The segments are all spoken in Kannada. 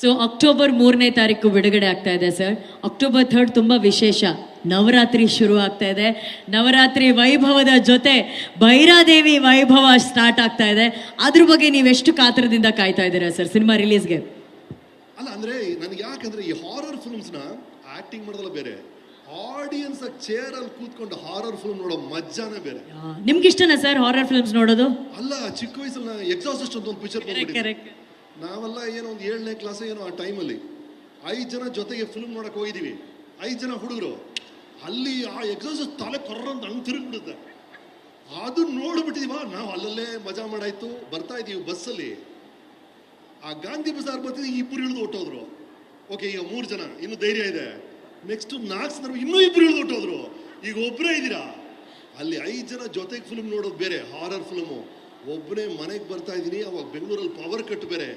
ಸೊ ಅಕ್ಟೋಬರ್ ಮೂರನೇ ತಾರೀಕು ಬಿಡುಗಡೆ ಆಗ್ತಾ ಇದೆ ಸರ್ ಅಕ್ಟೋಬರ್ ಥರ್ಡ್ ತುಂಬ ವಿಶೇಷ. ನವರಾತ್ರಿ ಶುರು ಆಗ್ತಾ ಇದೆ. ನವರಾತ್ರಿ ವೈಭವದ ಜೊತೆ ಭೈರಾದೇವಿ ವೈಭವ ಸ್ಟಾರ್ಟ್ ಆಗ್ತಾ ಇದೆ. ಅದ್ರ ಬಗ್ಗೆ ನೀವು ಎಷ್ಟು ಕಾತರದಿಂದ ಕಾಯ್ತಾ ಇದ್ದೀರಾ ಸರ್ ಸಿನಿಮಾ ರಿಲೀಸ್ಗೆ ಅಲ್ಲ ಅಂದ್ರೆ ನನಗೆ ಯಾಕಂದ್ರೆ ಈ ಹಾರರ್ ಫಿಲ್ಮ್ಸ್ನ ಆಕ್ಟಿಂಗ್ ಮಾಡೋದಲ್ಲ ಬೇರೆ. ಆಡಿಯನ್ಸ್ ಚೇರ್ ಅಲ್ಲಿ ಕೂತ್ಕೊಂಡು ಹಾರರ್ ಫಿಲ್ಮ್ ನೋಡೋ ಮಜ್ಜಾನೇ ಬೇರೆ. ನಿಮ್ಗೆ ಇಷ್ಟನಾ ಸರ್ ಹಾರರ್ ಫಿಲ್ಮ್ಸ್ ನೋಡೋದು? ಅಲ್ಲ ಚಿಕ್ಕ ವಯಸ್ಸಲ್ಲಿ ಎಕ್ಸಾಸ್ಟ್ ಅಂತ ಒಂದು ಪಿಕ್ಚರ್ ಕರೆಕ್ಟ್ ನಾವೆಲ್ಲ ಏನೋ ಒಂದು ಏಳನೇ ಕ್ಲಾಸ್ ಏನೋ ಆ ಟೈಮಲ್ಲಿ ಐದು ಜನ ಜೊತೆಗೆ ಫಿಲ್ಮ್ ನೋಡಕ್ಕೆ ಹೋಗಿದ್ದೀವಿ. ಐದು ಜನ ಹುಡುಗರು. ಅಲ್ಲಿ ಆ ಎಕ್ಸಾಸ್ ತಲೆ ಕೊರ್ರಂತ ಹಂಗೆ ತಿರುಗಿಬಿಡುತ್ತೆ. ಅದು ನೋಡ್ಬಿಟ್ಟಿದೀವ ನಾವು ಅಲ್ಲಲ್ಲೇ ಮಜಾ ಮಾಡಾಯ್ತು. ಬರ್ತಾ ಇದೀವಿ ಬಸ್ಸಲ್ಲಿ ಆ ಗಾಂಧಿ ಬಜಾರ್ ಬರ್ತಿದ್ವಿ ಇಬ್ಬರು ಇಳಿದು ಹೊಟ್ಟೋದ್ರು ಓಕೆ ಈಗ ಮೂರು ಜನ, ಇನ್ನು ಧೈರ್ಯ ಇದೆ. ನೆಕ್ಸ್ಟ್ ನಾಲ್ಕು ಜನ ಇನ್ನೂ ಇಬ್ಬರು ಇಳಿದು ಹೊಟ್ಟೋದ್ರು ಈಗ ಒಬ್ಬರೇ ಇದ್ದೀರಾ? ಅಲ್ಲಿ ಐದು ಜನ ಜೊತೆಗೆ ಫಿಲ್ಮ್ ನೋಡೋದು ಬೇರೆ ಹಾರರ್ ಫಿಲ್ಮು ಒಬ್ಬನೇ ಮನೆಗೆ ಬರ್ತಾ ಇದ್ದೀನಿ, ಅವಾಗ ಬೆಂಗಳೂರಲ್ಲಿ ಪವರ್ ಕಟ್ ಬೇರೆ.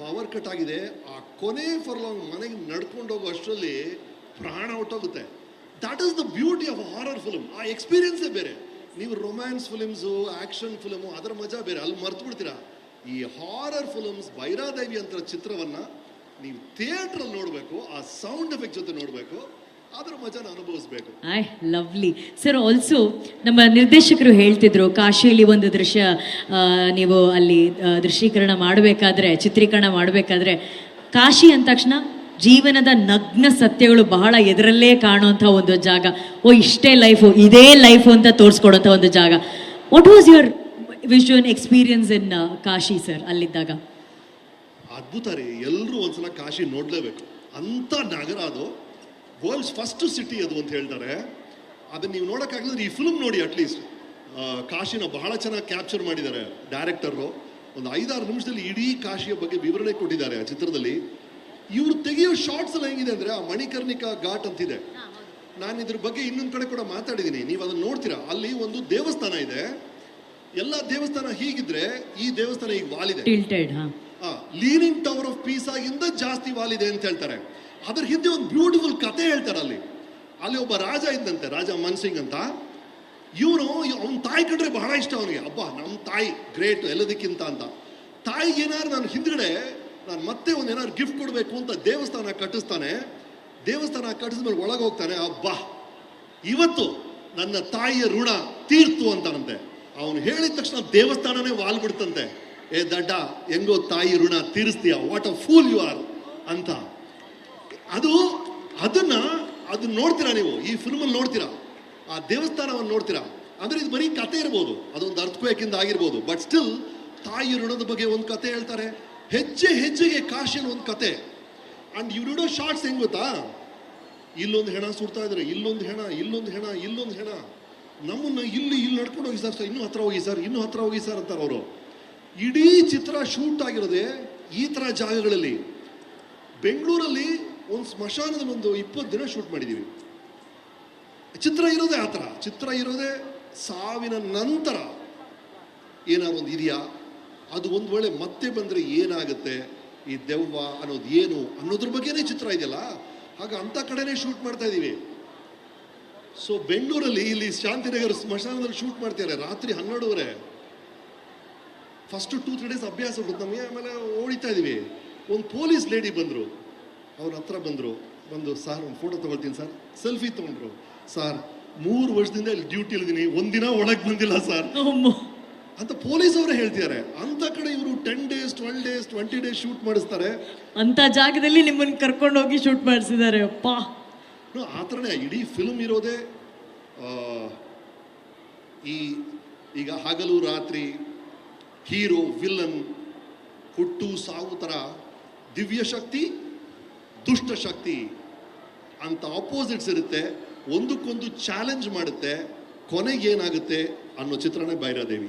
ಪವರ್ ಕಟ್ ಆಗಿದೆ. ಆ ಕೊನೆ ಫರ್ಲಾಂಗ್ ಮನೆಗೆ ನಡ್ಕೊಂಡು ಹೋಗೋ ಅಷ್ಟರಲ್ಲಿ ಪ್ರಾಣ ಹೊಟ್ಟೋಗುತ್ತೆ. That is the beauty of horror film ಆ ಎಕ್ಸ್ಪೀರಿಯನ್ಸೇ ಬೇರೆ. ನೀವು ರೊಮ್ಯಾನ್ಸ್ ಫಿಲ್ಮ್ಸು ಆ್ಯಕ್ಷನ್ ಫಿಲಮು ಅದರ ಮಜಾ ಬೇರೆ. ಅಲ್ಲಿ ಮರ್ತು ಬಿಡ್ತೀರಾ ಈ ಹಾರರ್ ಫಿಲಮ್ಸ್ ಭೈರಾದೇವಿ ಅಂತ ಚಿತ್ರವನ್ನು ನೀವು ಥಿಯೇಟ್ರಲ್ಲಿ ನೋಡಬೇಕು, ಆ ಸೌಂಡ್ ಎಫೆಕ್ಟ್ ಜೊತೆ ನೋಡಬೇಕು. ಅದರ ಮಜಾನ ಅನುಭವಿಸ್ಬೇಕು. I lovely. ಸರ್ ಆಲ್ಸೋ ನಮ್ಮ ನಿರ್ದೇಶಕರು ಹೇಳ್ತಿದ್ರು ಕಾಶಿಯಲ್ಲಿ ಒಂದು ದೃಶ್ಯ ಆ, ನೀವು ಅಲ್ಲಿ ಆ, ದೃಶ್ಯೀಕರಣ ಮಾಡಬೇಕಾದ್ರೆ ಚಿತ್ರೀಕರಣ ಮಾಡಬೇಕಾದ್ರೆ ಕಾಶಿ ಅಂದ ತಕ್ಷಣ ಜೀವನದ ನಗ್ನ ಸತ್ಯಗಳು ಬಹಳ ಎದುರಲ್ಲೇ ಕಾಣುವಂಥ ಒಂದು ಜಾಗ. ಓ ಇಷ್ಟೇ ಲೈಫು ಇದೇ ಲೈಫು ಅಂತ ತೋರಿಸ್ಕೊಡೋಂಥ ಒಂದು ಜಾಗ. What was your vision experience in Kashi sir ಅಲ್ಲಿದ್ದಾಗ? ಅದ್ಭುತ ರೀ. ಎಲ್ಲರೂ ಒಂದ್ಸಲ ಕಾಶಿ ನೋಡ್ಲೇಬೇಕು. ಅಂತ ನಗರ ಅದು ವರ್ಲ್ಡ್ಸ್ ಫಸ್ಟ್ ಸಿಟಿ ಅದು ಅಂತ ಹೇಳ್ತಾರೆ. ಅದನ್ನ ನೀವು ನೋಡೋಕ್ಕಾಗಲಿದ್ರೆ ಈ ಫಿಲ್ಮ್ ನೋಡಿ ಅಟ್ಲೀಸ್ಟ್ ಕಾಶಿನ ಬಹಳ ಚೆನ್ನಾಗಿ ಕ್ಯಾಪ್ಚರ್ ಮಾಡಿದ್ದಾರೆ ಡೈರೆಕ್ಟರು ಒಂದು ಐದಾರು ನಿಮಿಷದಲ್ಲಿ ಇಡೀ ಕಾಶಿಯ ಬಗ್ಗೆ ವಿವರಣೆ ಕೊಟ್ಟಿದ್ದಾರೆ ಆ ಚಿತ್ರದಲ್ಲಿ. ಇವ್ರು ತೆಗೆಯೋ ಶಾರ್ಟ್ಸ್ ಎಲ್ಲ ಹೆಂಗಿದೆ ಅಂದರೆ ಆ ಮಣಿಕರ್ಣಿಕಾ ಘಾಟ್ ಅಂತಿದೆ ನಾನು ಇದ್ರ ಬಗ್ಗೆ ಇನ್ನೊಂದು ಕಡೆ ಕೂಡ ಮಾತಾಡಿದ್ದೀನಿ ನೀವು ಅದನ್ನು ನೋಡ್ತೀರಾ? ಅಲ್ಲಿ ಒಂದು ದೇವಸ್ಥಾನ ಇದೆ. ಎಲ್ಲ ದೇವಸ್ಥಾನ ಹೀಗಿದ್ರೆ ಈ ದೇವಸ್ಥಾನ ಈಗ ವಾಲಿದೆ. ಟಿಲ್ಟೆಡ್ ಹಾಂ. ಲೀನಿಂಗ್ ಟವರ್ ಆಫ್ ಪೀಸ್ ಆಗಿಂದ ಜಾಸ್ತಿ ವಾಲಿದೆ ಅಂತ ಹೇಳ್ತಾರೆ. ಅದ್ರ ಹಿಂದೆ ಒಂದು ಬ್ಯೂಟಿಫುಲ್ ಕತೆ ಹೇಳ್ತಾರೆ ಅಲ್ಲಿ. ಅಲ್ಲಿ ಒಬ್ಬ ರಾಜ ಇದ್ದಂತೆ, ರಾಜ ಮನ್ಸಿಂಗ್ ಅಂತ. ಇವನು, ಅವನ ತಾಯಿ ಕಂಡ್ರೆ ಬಹಳ ಇಷ್ಟ ಅವನಿಗೆ. ಅಬ್ಬ ನಮ್ಮ ತಾಯಿ ಗ್ರೇಟ್ ಎಲ್ಲದಕ್ಕಿಂತ ಅಂತ. ತಾಯಿಗೆ ಏನಾದ್ರು ನಾನು ಹಿಂದ್ಗಡೆ, ನಾನು ಮತ್ತೆ ಒಂದು ಏನಾದ್ರು ಗಿಫ್ಟ್ ಕೊಡಬೇಕು ಅಂತ ದೇವಸ್ಥಾನ ಕಟ್ಟಿಸ್ತಾನೆ. ದೇವಸ್ಥಾನ ಕಟ್ಟಿಸ್ಮೇಲೆ ಒಳಗೆ ಹೋಗ್ತಾನೆ, ಅಬ್ಬ. ಇವತ್ತು ನನ್ನ ತಾಯಿಯ ಋಣ ತೀರ್ತು ಅಂತಾನಂತೆ ಅವನು ಹೇಳಿದ ತಕ್ಷಣ ದೇವಸ್ಥಾನನೇ ವಾಲ್ಬಿಡ್ತಂತೆ ಏ ದಡ್ಡ, ಹೆಂಗೋ ತಾಯಿ ಋಣ ತೀರಿಸ್ತೀಯ? What a fool you are ಅಂತ. ಅದು, ಅದನ್ನ ಅದನ್ನ ನೋಡ್ತೀರಾ ನೀವು? ಈ ಫಿಲ್ಮಲ್ಲಿ ನೋಡ್ತೀರಾ? ಆ ದೇವಸ್ಥಾನವನ್ನು ನೋಡ್ತೀರಾ? ಅಂದ್ರೆ ಇದು ಬರೀ ಕತೆ ಇರ್ಬೋದು. ಅದೊಂದು ಅರ್ಥಕ್ವೇಕಿಂದ ಆಗಿರ್ಬೋದು. ಬಟ್ ಸ್ಟಿಲ್ ತಾಯಿ ಋಣದ ಬಗ್ಗೆ ಒಂದು ಕತೆ ಹೇಳ್ತಾರೆ. ಹೆಜ್ಜೆ ಹೆಜ್ಜೆಗೆ ಕಾಶಿಯಲ್ಲಿ ಒಂದು ಕತೆ. ಅಂಡ್ ಇಡೋ ಶಾರ್ಟ್ಸ್ ಹೆಂಗ್ ಗೊತ್ತಾ? ಇಲ್ಲೊಂದು ಹೆಣ ಸುಡ್ತಾ ಇದ್ದಾರೆ ಇಲ್ಲೊಂದು ಹೆಣ ಇಲ್ಲೊಂದು ಹೆಣ ಇಲ್ಲೊಂದು ಹೆಣ. ನಮ್ಮನ್ನ ಇಲ್ಲಿ ಇಲ್ಲಿ ನಡ್ಕೊಂಡು ಹೋಗಿ ಸರ್ ಇನ್ನೂ ಹತ್ರ ಹೋಗಿ ಸರ್, ಇನ್ನೂ ಹತ್ರ ಹೋಗಿ ಸರ್ ಅಂತಾರೆ ಅವರು. ಇಡೀ ಚಿತ್ರ ಶೂಟ್ ಆಗಿರೋದೇ ಈ ಥರ ಜಾಗಗಳಲ್ಲಿ. ಬೆಂಗಳೂರಲ್ಲಿ ಒಂದು ಸ್ಮಶಾನದ ಒಂದು ಇಪ್ಪತ್ತು ದಿನ ಶೂಟ್ ಮಾಡಿದ್ದೀವಿ. ಚಿತ್ರ ಇರೋದೇ ಆ ಥರ. ಚಿತ್ರ ಇರೋದೇ ಸಾವಿನ ನಂತರ ಏನಾದ್ರು ಒಂದು ಇದೆಯಾ? ಅದು ಒಂದು ವೇಳೆ ಮತ್ತೆ ಬಂದರೆ ಏನಾಗುತ್ತೆ? ಈ ದೆವ್ವ ಅನ್ನೋದು ಏನು ಅನ್ನೋದ್ರ ಬಗ್ಗೆನೇ ಚಿತ್ರ ಇದೆಯಲ್ಲ? ಆಗ ಅಂಥ ಕಡೆನೇ ಶೂಟ್ ಮಾಡ್ತಾ ಇದ್ದೀವಿ. ಸೊ ಬೆಂಗಳೂರಲ್ಲಿ ಇಲ್ಲಿ ಶಾಂತಿನಗರ ಸ್ಮಶಾನದಲ್ಲಿ ಶೂಟ್ ಮಾಡ್ತಿದ್ದಾರೆ, ರಾತ್ರಿ ಹನ್ನೆರಡುವರೆ. ಫಸ್ಟ್ ಟೂ ತ್ರೀ ಡೇಸ್ ಅಭ್ಯಾಸ ನಮಗೆ, ಆಮೇಲೆ ಓಡಿತಾ ಇದ್ದೀವಿ. ಒಂದು ಪೊಲೀಸ್ ಲೇಡಿ ಬಂದರು. ಅವ್ರ ಹತ್ರ ಬಂದರು. ಬಂದು ಸರ್ ಒಂದು ಫೋಟೋ ತೊಗೊಳ್ತೀನಿ ಸರ್. ಸೆಲ್ಫಿ ತೊಗೊಂಡ್ರು. ಸರ್ ಮೂರು ವರ್ಷದಿಂದ ಇಲ್ಲಿ ಡ್ಯೂಟಿ ಇದ್ದೀನಿ ಒಂದಿನ ಒಳಗೆ ಬಂದಿಲ್ಲ ಸರ್. ಅಂತ ಪೊಲೀಸ್ ಅವರೇ ಹೇಳ್ತಿದ್ದಾರೆ ಅಂತ ಕಡೆ ಇವರು ten days twelve days twenty days shoot ಮಾಡಿಸ್ತಾರೆ. ಅಂತ ಜಾಗದಲ್ಲಿ ನಿಮ್ಮನ್ನ ಕರ್ಕೊಂಡು ಹೋಗಿ ಶೂಟ್ ಮಾಡಿಸಿದ್ದಾರೆ ಅಪ್ಪ. ಆ ಥರನೇ ಇಡೀ ಫಿಲ್ಮ್ ಇರೋದೇ ಈ ಈಗ ಹಗಲು ರಾತ್ರಿ ಹೀರೋ ವಿಲ್ಲನ್ ಹುಟ್ಟು ಸಾವು ಥರ ದಿವ್ಯ ಶಕ್ತಿ ದುಷ್ಟ ಶಕ್ತಿ ಅಂತ ಆಪೋಸಿಟ್ಸ್ ಇರುತ್ತೆ ಒಂದಕ್ಕೊಂದು ಚಾಲೆಂಜ್ ಮಾಡುತ್ತೆ ಕೊನೆಗೆ ಏನಾಗುತ್ತೆ ಅನ್ನೋ ಚಿತ್ರಣ ಭೈರಾದೇವಿ.